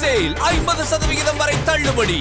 Sale ஐம்பது சதவிகிதம் வரை தள்ளுபடி.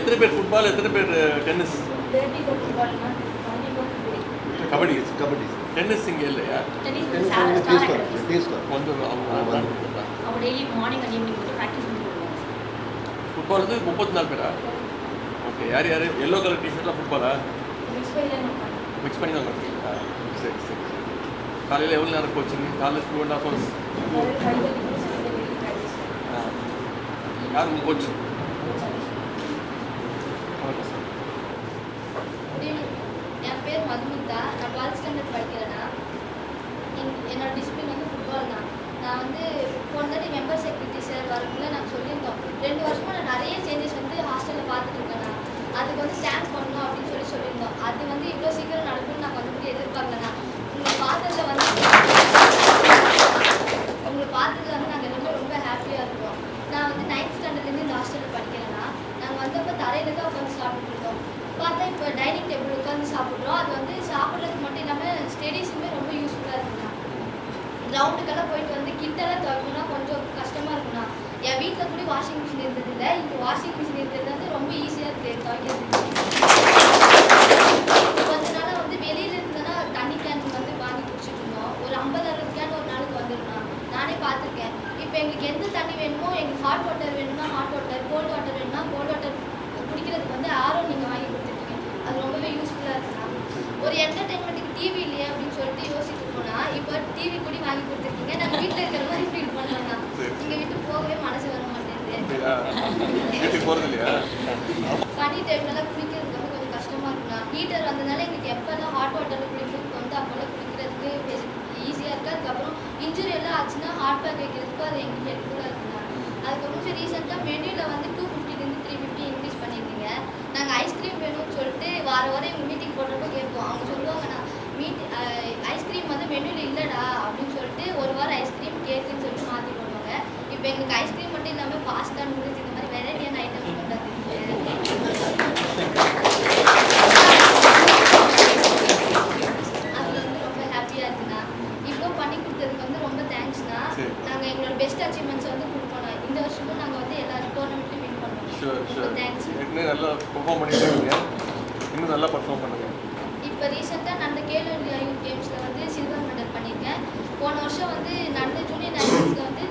எத்தனை பேர் ஃபுட்பால் எத்தனை பேர் டென்னிஸ் கபடி. கபடி. டென்னிஸ் இங்கே இல்லையா அவங்க வருவாங்க. ஃபுட்பால் வந்து முப்பத்தி நாலு பேரா? ஓகே யார் யார்? எல்லோ கலர் டிஷர்ட்லாம் ஃபுட்பாலா மிக்ஸ் பண்ணி தான் சரி சரி. காலையில் எவ்வளோ நேரம் கோச்சிங் காலையில் டூ அண்ட் ஹாஃப் ஹவர்ஸ் யார் உங்கள் கோச் ஓகே சார் என் பேர் மதுமிதா நான் டுவெல்த் ஸ்டாண்டர்ட் படிக்கிறேன்னா என் என்னோட டிசிப்ளின் வந்து ஃபுட்பால் தான் நான் வந்து போன தாட்டி மெம்பர் செக்ரட்டரி சார் வரக்குள்ள நாங்கள் சொல்லியிருந்தோம் ரெண்டு வருஷமா நான் நிறைய சேஞ்சஸ் வந்து ஹாஸ்டலில் பார்த்துட்டு இருக்கேன் நான் அதுக்கு பண்ணணும் அப்படின்னு சொல்லி சொல்லியிருந்தோம். அது வந்து இவ்வளோ சீக்கிரம் நடக்கும்னு நான் வந்து எதிர்பார்க்கலண்ணா உங்களை பார்த்ததுல வந்து உங்களை பார்த்ததில் வந்து நாங்கள் ரொம்ப ரொம்ப ஹாப்பியாக இருக்கோம் நான் வந்து நைன்த் ஸ்டாண்டர்ட்லேருந்து இந்த ஹாஸ்டலில் படிக்கிறேன்னா நாங்கள் வந்தப்போ தரையில் தான் உட்காந்து சாப்பிட்டுருந்தோம் பார்த்தா இப்போ டைனிங் டேபிள் உட்காந்து சாப்பிட்றோம். அது வந்து சாப்பிட்றதுக்கு மட்டும் இல்லாமல் ஸ்டடீஸுமே ரொம்ப யூஸ்ஃபுல்லாக இருக்குண்ணா கிரவுண்டுக்கெல்லாம் போயிட்டு வந்து கிட்டெல்லாம் திறக்கணும்னா கொஞ்சம் கஷ்டமாக இருக்குண்ணா என் வீட்டில் கூட வாஷிங் மிஷின் இருந்ததில்லை இங்கே வாஷிங் மிஷின் இருக்கிறது வந்து ரொம்ப ஈஸியாக இருக்குது துவைக்கிறது கொஞ்ச நாளாக வந்து வெளியில இருந்தனா தண்ணி கேன் வந்து வாங்கி குடிச்சிட்டு இருந்தோம் ஒரு ஐம்பது அறுபது கேன் ஒரு நாளுக்கு வந்துருந்தோம் நானே பார்த்துருக்கேன் இப்போ எங்களுக்கு எந்த தண்ணி வேணுமோ எங்களுக்கு ஹாட் வாட்டர் வேணும்னா ஹாட் வாட்டர் கோல்ட் வாட்டர் வேணும்னா கோல்ட் வாட்டர் குடிக்கிறதுக்கு வந்து ஆரோ நீங்கள் வாங்கி கொடுத்துருக்கீங்க அது ரொம்பவே யூஸ்ஃபுல்லாக இருக்குண்ணா ஒரு என்டர்டைன்மெண்ட்டுக்கு டிவி இல்லையே அப்படின்னு சொல்லிட்டு யோசிச்சுட்டு போனா இப்போ டிவி கூட வாங்கி கொடுத்துருக்கீங்க. நாங்கள் வீட்டில் இருக்கிற மாதிரி ஃபீல் பண்ணலண்ணா. இங்கே விட்டு போகவே மனசு வர மாட்டேங்குது. பனி டைம்லலாம் குளிக்கிறதுக்கு வந்து கொஞ்சம் கஷ்டமாக இருக்குண்ணா ஹீட்டர் வந்ததுனால எங்களுக்கு எப்போல்லாம் ஹாட் வாட்டரில் குளிக்கிறதுக்கு வந்து அப்போல்லாம் குளிக்கிறதுக்கு ஈஸியாக இருக்குது அதுக்கப்புறம் இன்ஜுரி எல்லாம் ஆச்சுன்னா ஹாட் பேக் வைக்கிறதுக்கு அது எங்களுக்கு ஹெல்ப்ஃபுல்லாக அதுக்கப்புறம் சரி ரீசெண்டாக மெனுவில் வந்து டூ ஃபிஃப்டிலேருந்து த்ரீ ஃபிஃப்டி இன்க்ரீஸ் பண்ணியிருக்கீங்க. நாங்கள் ஐஸ்கிரீம் வேணும்னு சொல்லிட்டு வார வாரம் எங்கள் மீட்டிங் போடுறப்போ கேட்போம். அவங்க சொல்லுவாங்கண்ணா மீட் ஐஸ்கிரீம் வந்து மெனுவில் இல்லைடா அப்படின்னு சொல்லிட்டு ஒரு வாரம் ஐஸ்கிரீம் கேக்குன்னு சொல்லிட்டு மாற்றி போடுவாங்க. இப்போ எங்களுக்கு ஐஸ்கிரீம் மட்டும் இல்லாமல் பாஸ்தா நூடுல்ஸ் இந்த மாதிரி வெரைட்டியான ஐட்டம்ஸ் கொண்டு வந்துருக்கீங்க அது வந்து ரொம்ப ஹாப்பியாக இருக்குண்ணா இப்போ பண்ணி கொடுத்ததுக்கு வந்து ரொம்ப தேங்க்ஸ்ண்ணா சரி. நாங்கள் எங்களோட பெஸ்ட் அச்சீவ்மெண்ட்ஸ் வந்து வருஷமும் நாங்கள் வந்து எல்லா டோர்னமெண்ட்லையும் வின் பண்ணோம் ஷூர் ஷூர் இன்னும் நல்லா பெர்ஃபார்ம் பண்ணிட்டு இருக்கீங்க. இன்னும் நல்லா பர்ஃபார்ம் பண்ணுங்க. இப்போ ரீசெண்டாக நடந்த கேலோ இந்தியா யூத் கேம்ஸில் வந்து சில்வர் மெடல் பண்ணியிருக்கேன் போன வருஷம் வந்து நடந்த ஜூனியர் நேஷனல்ஸில் வந்து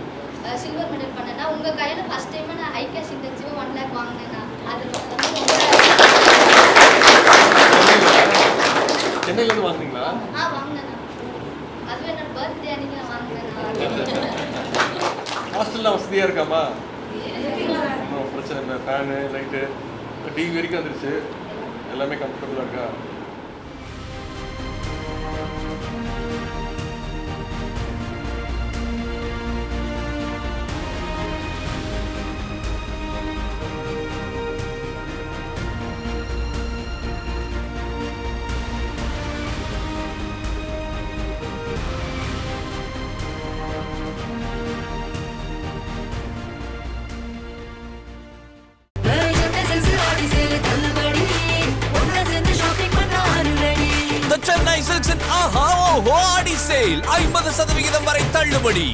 சில்வர் மெடல் பண்ணேன்னா உங்கள் கையில் ஃபஸ்ட் டைமாக நான் ஹை கேஷ் இன்டென்சிவாக ஒன் லேக் வாங்கினேன்னா அது சென்னையிலேருந்து வாங்குனீங்களா? ஆ ஹாஸ்டல்லாம் வசதியாக இருக்காமா? ஒன்றும் பிரச்சனை இல்லை. ஃபேனு லைட்டு டிவி வரைக்கும் வந்துருச்சு. எல்லாமே கம்ஃபர்டபுளாக இருக்கா? ஆஹா ஓஹோ ஆடி சேல் ஐம்பது சதவிகிதம் வரை தள்ளுபடி